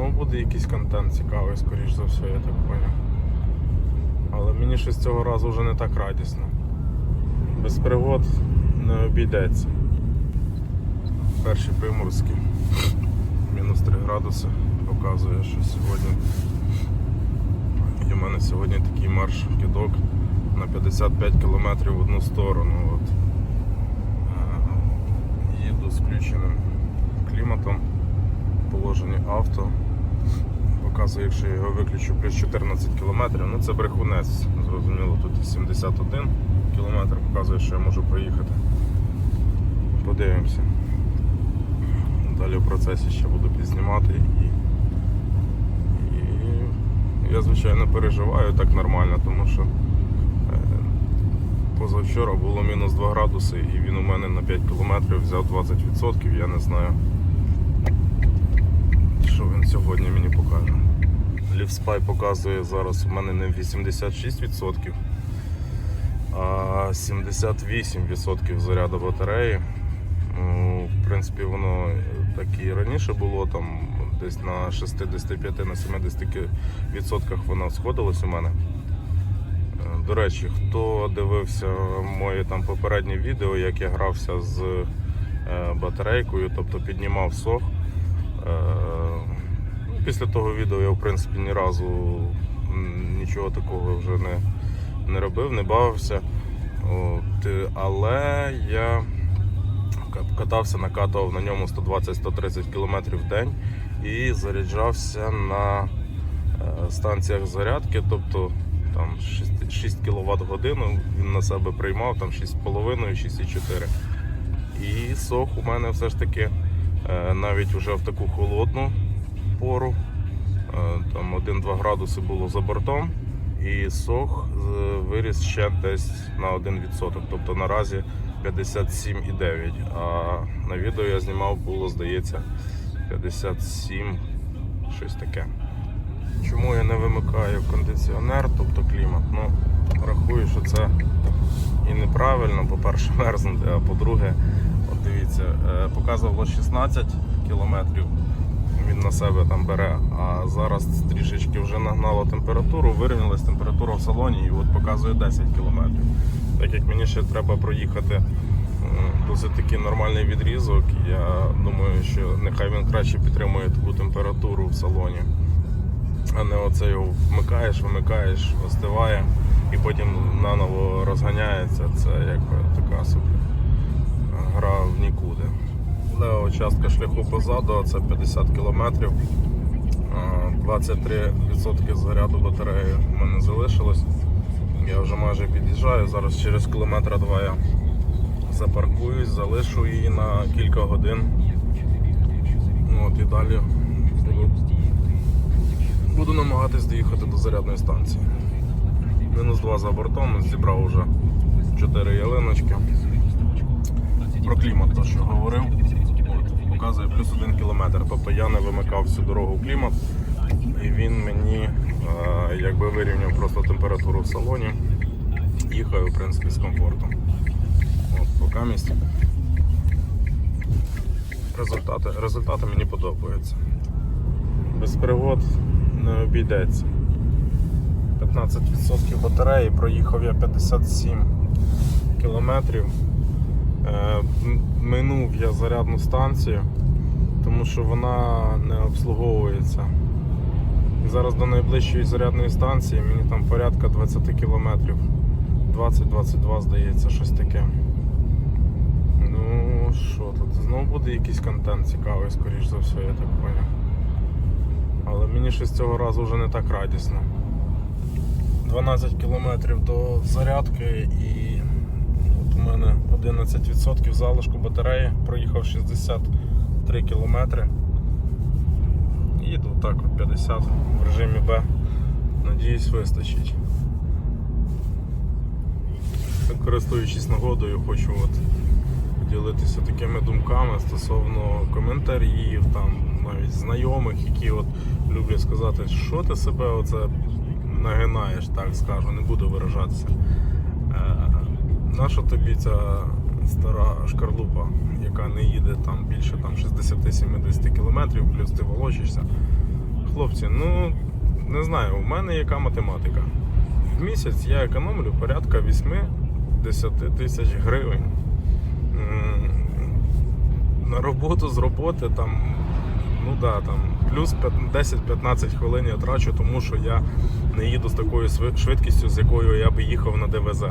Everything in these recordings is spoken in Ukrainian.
знову буде якийсь контент цікавий, скоріш за все, я так поняв. Але мені щось цього разу вже не так радісно. Без пригод не обійдеться. Перші приморські. Мінус 3 градуси показує, що сьогодні. І в мене сьогодні такий марш кидок на 55 км в одну сторону. От. Е, Їду з включеним кліматом, положенні авто. Показує, якщо я його виключу плюс 14 км, ну це брехунець. Зрозуміло, тут 71 км показує, що я можу проїхати. Подивимося. Далі в процесі ще буду підзнімати і, і я звичайно переживаю так нормально, тому що е, позавчора було мінус 2 градуси і він у мене на 5 кілометрів взяв 20%, я не знаю, що він сьогодні мені покаже. Лівспай показує зараз у мене не 86%, а 78% заряду батареї. Ну, в принципі, воно так і раніше було, там десь на 65 на 70 відсотках воно сходилось у мене. Е, До речі, хто дивився моє там попереднє відео, як я грався з е, батарейкою, тобто піднімав сох. Після того відео я в принципі ні разу нічого такого вже не, не робив, не бавився. От, е, але я катався, накатував на ньому 120-130 км в день і заряджався на е, станціях зарядки, тобто там 6, 6 кВт годину він на себе приймав, там 6,5, 6,4. І сох у мене все ж таки е, навіть вже в таку холодну пору, е, там 1-2 градуси було за бортом, і сох е, виріс ще десь на 1%. Тобто наразі 57,9. А на відео я знімав було, здається, 57, щось таке. Чому я не вимикаю кондиціонер, тобто клімат? Ну, рахую, що це і неправильно. По-перше, мерзнути, а по-друге, от дивіться, е, показувало 16 кілометрів. Він на себе там бере, а зараз трішечки вже нагнало температуру, вирівнялась температура в салоні і от показує 10 кілометрів. Так як мені ще треба проїхати досить такий нормальний відрізок, я думаю, що нехай він краще підтримує таку температуру в салоні, а не оце його вмикаєш, вимикаєш, остиває і потім наново розганяється. Це якби така собі гра в нікуди. Лева частка шляху позаду, це 50 кілометрів. 23% заряду батареї в мене залишилось. Я вже майже під'їжджаю. Зараз через кілометра два я запаркуюсь, залишу її на кілька годин. От і далі буду, буду намагатись доїхати до зарядної станції. Мінус 2 за бортом, зібрав вже 4 ялиночки. Про клімат, то що говорив, показує плюс 1 кілометр. Тобто я не вимикав всю дорогу в клімат, і він мені е, якби вирівняв просто температуру в салоні. Їхаю, в принципі, з комфортом. От, поки місць. Результати, результати мені подобаються. Без пригод не обійдеться. 15% батареї, проїхав я 57 кілометрів. Е, Минув я зарядну станцію, тому що вона не обслуговується. Зараз до найближчої зарядної станції мені там порядка 20 кілометрів. 20-22 здається, щось таке. Ну що тут? Знову буде якийсь контент цікавий, скоріш за все, я так поняв. Але мені щось цього разу вже не так радісно. 12 кілометрів до зарядки і у мене 11% залишку батареї, проїхав 63 кілометри. Їду так от 50 в режимі Б. Надіюсь, вистачить. Користуючись нагодою, хочу от поділитися такими думками стосовно коментарів, там навіть знайомих, які от люблять сказати, що ти себе оце нагинаєш, так скажу, не буду виражатися. Наша тобі ця стара шкарлупа, яка не їде там більше там 60-70 км, плюс ти волочишся. Хлопці, ну не знаю, у мене яка математика. В місяць я економлю порядка 8-10 тисяч гривень. На роботу з роботи там, ну да, там плюс 10-15 хвилин я трачу, тому що я не їду з такою швидкістю, з якою я би їхав на ДВЗ.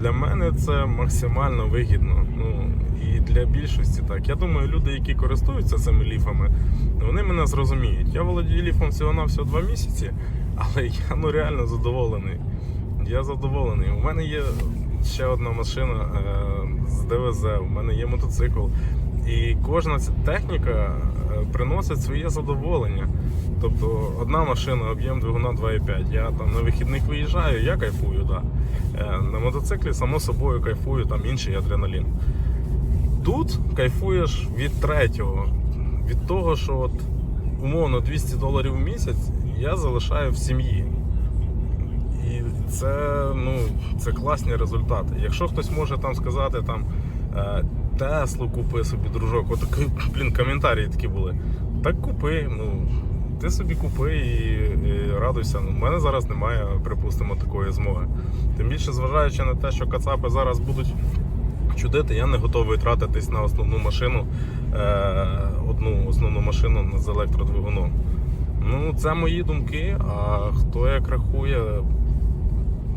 Для мене це максимально вигідно. Ну і для більшості так. Я думаю, люди, які користуються цими ліфами, вони мене зрозуміють. Я володію ліфом всього на всього два місяці, але я ну реально задоволений. Я задоволений. У мене є ще одна машина е, з ДВЗ, у мене є мотоцикл. І кожна ця техніка е, приносить своє задоволення. Тобто одна машина, об'єм двигуна 2,5. Я там на вихідних виїжджаю, я кайфую, да. Е, На мотоциклі, само собою, кайфую, там інший адреналін. Тут кайфуєш від третього, від того, що от, умовно 200 доларів в місяць я залишаю в сім'ї. І це, ну, це класні результати. Якщо хтось може там сказати там е, Теслу купи собі, дружок, от блін, коментарі такі були. Так купи, ну. Ти собі купи і, і радуйся. Ну, У мене зараз немає, припустимо, такої змоги. Тим більше, зважаючи на те, що кацапи зараз будуть чудити, я не готовий тратитись на основну машину, е, одну основну машину з електродвигуном. Ну, це мої думки. А хто як рахує,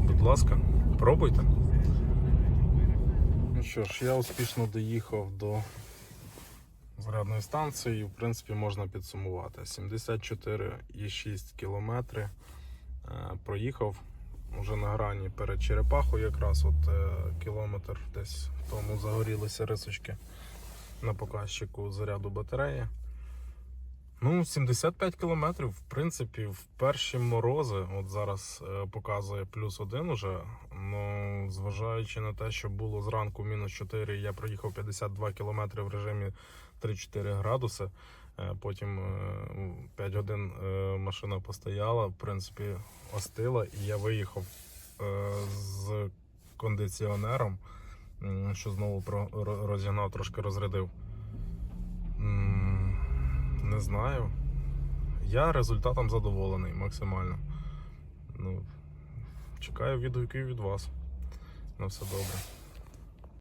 будь ласка, пробуйте. Що ж, я успішно доїхав до зарядної станції, в принципі, можна підсумувати. 74,6 кілометри е, проїхав уже на грані перед черепахою, якраз от е, кілометр десь тому загорілися рисочки на показчику заряду батареї. Ну, 75 кілометрів, в принципі, в перші морози, от зараз е, показує плюс один уже. Ну, зважаючи на те, що було зранку мінус 4, я проїхав 52 кілометри в режимі 3-4 градуси. Е, Потім е, 5 годин е, машина постояла, в принципі, остила, і я виїхав е, з кондиціонером, що знову розігнав, трошки розрядив. Не знаю. Я результатом задоволений максимально. Ну, чекаю відгуків від вас. На все добре.